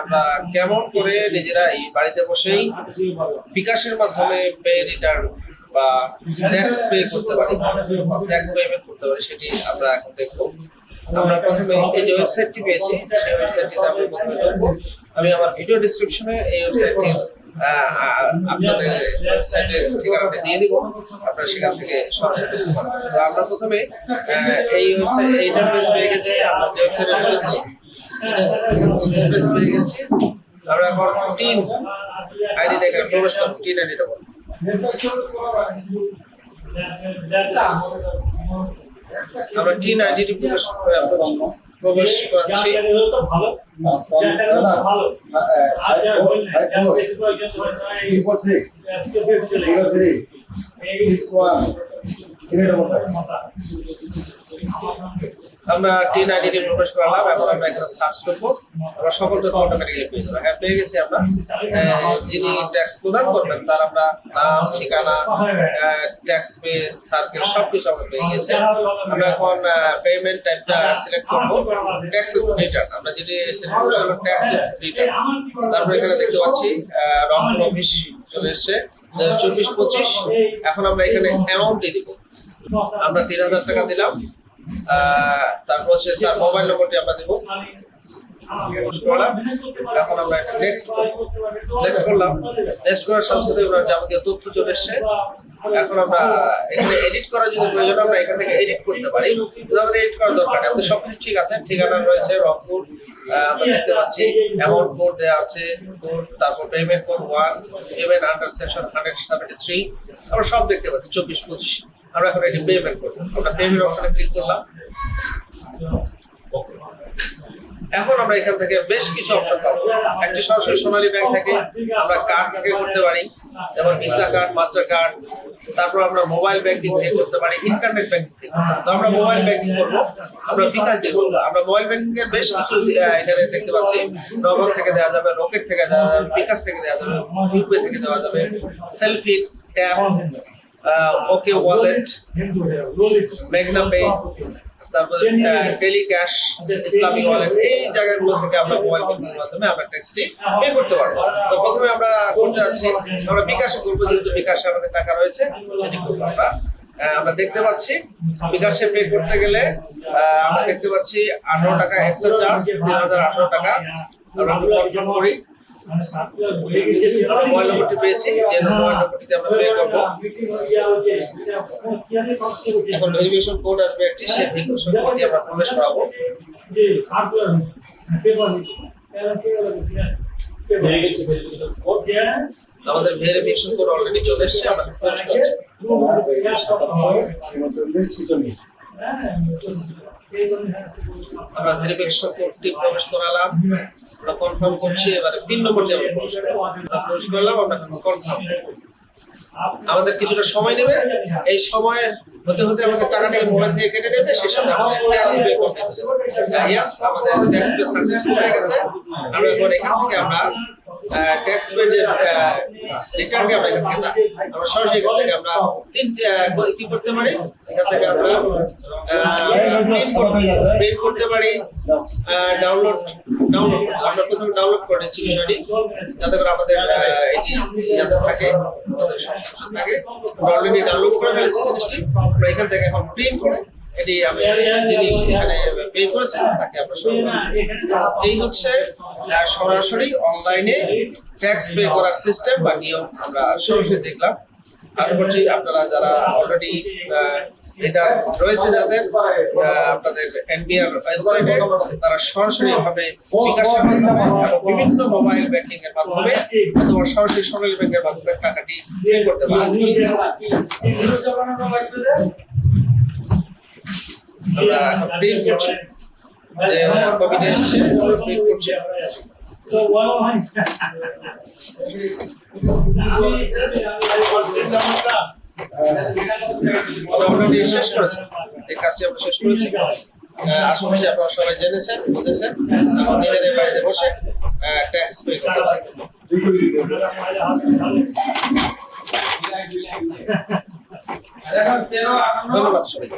আমরা কেমন করে নিজেরা এই বাড়িতে বসেই বিকাশের মাধ্যমে পে রিটার্ন বা ট্যাক্স পে করতে পারি ট্যাক্স পেমেন্ট করতে পারি, সেটি আমরা এখন দেখব। আমরা প্রথমে এই যে ওয়েবসাইটটি পেয়েছি, সেই ওয়েবসাইটটিতে আমরা প্রথমে ঢুকবো আমি আমার ভিডিও ডিসক্রিপশনে এই ওয়েবসাইটটির আপনাদের ওয়েবসাইটের ঠিকানাটা দিয়ে দিব। আপনারা সেখান থেকে সরাসরি তো আমরা প্রথমে এই ওয়েবসাইট এই ইন্টারফেস পেয়ে গেছি। আমরা যে ওয়েবসাইটে ঢুকেছি ইন্টারফেস পেয়ে গেছি। আমরা এখন টিম আইডিটা এখানে প্রবেশ করব, টিন আইডিটা বলব আমরা টিন আইডিটি প্রবেশ প্রবেশ করাচ্ছি triple six zero three আমরা টিন আইডিটি প্রবেশ করলাম এখন আমরা এখানে সার্চ করব। আমরা সকল তথ্য অটোমেটিক্যালি পেয়ে যাব। হ্যাঁ পেয়ে গেছি আমরা। যিনি ট্যাক্স প্রদান করবেন, তার আমরা নাম, ঠিকানা ট্যাক্স পে সার্কেল সবকিছু আমরা পেয়ে গেছি। আমরা এখন পেমেন্ট টাইপটা সিলেক্ট করব। ট্যাক্স রিটার্ন আমরা যেটি সিলেক্ট করব ট্যাক্স রিটার্ন তারপর এখানে দেখতে পাচ্ছি রংপুর অফিস চলে এসছে। চব্বিশ পঁচিশ। এখন আমরা এখানে অ্যামাউন্ট দিয়ে দিব। আমরা তিন হাজার টাকা দিলাম। তারপর হচ্ছে তার মোবাইল নম্বরটি আমরা দেবো। এখন আমরা নেক্সট নেক্সট করার সাথে চলে এখন আমরা এখানে এডিট করার যদি প্রয়োজন আমরা এখান থেকে এডিট করতে পারি। আমাদের এডিট করার দরকার ঠিক আছে। ঠিকানা রয়েছে রংপুর আমরা দেখতে পাচ্ছি। কোড আছে কোড তারপর payment code one under section three আমরা সব দেখতে পাচ্ছি। চব্বিশ পঁচিশ, আমরা এখন এটি পেমেন্ট করব। আমরা পেমেন্ট অপশনে ক্লিক করলাম। এখন আমরা এখান থেকে বেশ কিছু অপশন পাবো। একটি সরাসরি সোনালী ব্যাংক থেকে আমরা কার্ড থেকে করতে পারি, যেমন ভিসা কার্ড মাস্টার কার্ড তারপর আমরা মোবাইল ব্যাংকিং থেকে করতে পারি ইন্টারনেট ব্যাংকিং থেকে। তো আমরা মোবাইল ব্যাংকিং করব, আমরা বিকাশ দিয়ে করব। আমরা মোবাইল ব্যাংকিং এর বেশ কিছু এখানে দেখতে পাচ্ছি। নগদ থেকে দেওয়া যাবে রকেট থেকে দেওয়া যাবে, বিকাশ থেকে দেওয়া যাবে ইউপে থেকে দেওয়া যাবে সেলফি ট্যাপ ওকে ওয়ালেট মেঘনা পে তারপর টেলি ক্যাশ ইসলামী ওয়ালেট এই জায়গাগুলো থেকে আমরা মোবাইল ব্যাংকিং এর মাধ্যমে আমরা ট্যাক্সটি পে করতে পারব। তো প্রথমে আমরা করতে যাচ্ছি আমরা বিকাশে করব যেহেতু বিকাশে আমাদের টাকা রয়েছে সেটি করব আমরা। আমরা দেখতে পাচ্ছি বিকাশে পে করতে গেলে আমরা দেখতে পাচ্ছি আঠারো টাকা এক্সট্রা চার্জ তিন হাজার আঠারো টাকা। আমরা কনফার্ম করি। মোবাইল নম্বরটি পেয়েছি যে মোবাইল নম্বরটিতে আমরা পে করব। এখন ভেরিফিকেশন কোড আসবে একটি সেই ভেরিফিকেশন কোডটি আমরা প্রবেশ করাবো। আমাদের ভেরিফিকেশন কোড অলরেডি চলে এসেছে আমরা প্রবেশ করছি। আমরা ভেরিফিকেশন কোডটি প্রবেশ করালাম। আমরা কনফার্ম করছি, এবারে পিন নম্বরটি আমরা প্রবেশ করলাম। প্রবেশ করলাম, আমরা কনফার্ম আমাদের কিছুটা সময় নেবে। এই সময় হতে হতে আমাদের টাকাটা মোবাইল থেকে কেটে নেবে। সেই সাথে আমাদের ট্যাক্স পে করতে হবে। আমাদের ট্যাক্স পে সাকসেসফুল হয়ে গেছে। আমরা এখন এখান থেকে আমরা ট্যাক্স পে যে রিটার্নটি আমরা এখান থেকে, আমরা সরাসরি এখান থেকে আমরা তিন কি করতে পারি এখান থেকে আমরা প্রিন্ট করতে পারি ডাউনলোড ডাউনলোড আমরা প্রথমে ডাউনলোড করে নিচ্ছি বিষয়টি, যাতে করে আমাদের এটি যাতে থাকে, আমাদের সংস্পর্শে থাকে অলরেডি ডাউনলোড করে ফেলেছি জিনিসটি, আমরা এখান থেকে এখন প্রিন্ট করে এটি আমি যিনি এখানে পে করেছেন, তাকে আমরা। এই হচ্ছে সরাসরি অনলাইনে ট্যাক্স পে করার সিস্টেম বা নিয়ম আমরা সরাসরি দেখলাম। আশা করছি আপনারা যারা অলরেডি এটা রয়েছে যাদের আপনাদের এনবিআর ওয়েবসাইটে তারা সরাসরি ভাবে বিকাশের মাধ্যমে বিভিন্ন মোবাইল ব্যাংকিং এর মাধ্যমে অথবা সরাসরি সোনালী ব্যাংকের মাধ্যমে টাকাটি পে করতে পারেন। আমরা প্রিন্ট করছি। শেষ করেছি এই কাজটি আমরা শেষ করেছি আহ, আশা করছি আপনারা সবাই জেনেছেন বুঝেছেন এখন নিজেদের বাড়িতে বসে ট্যাক্স পে করতে পারেন ধন্যবাদ সবাই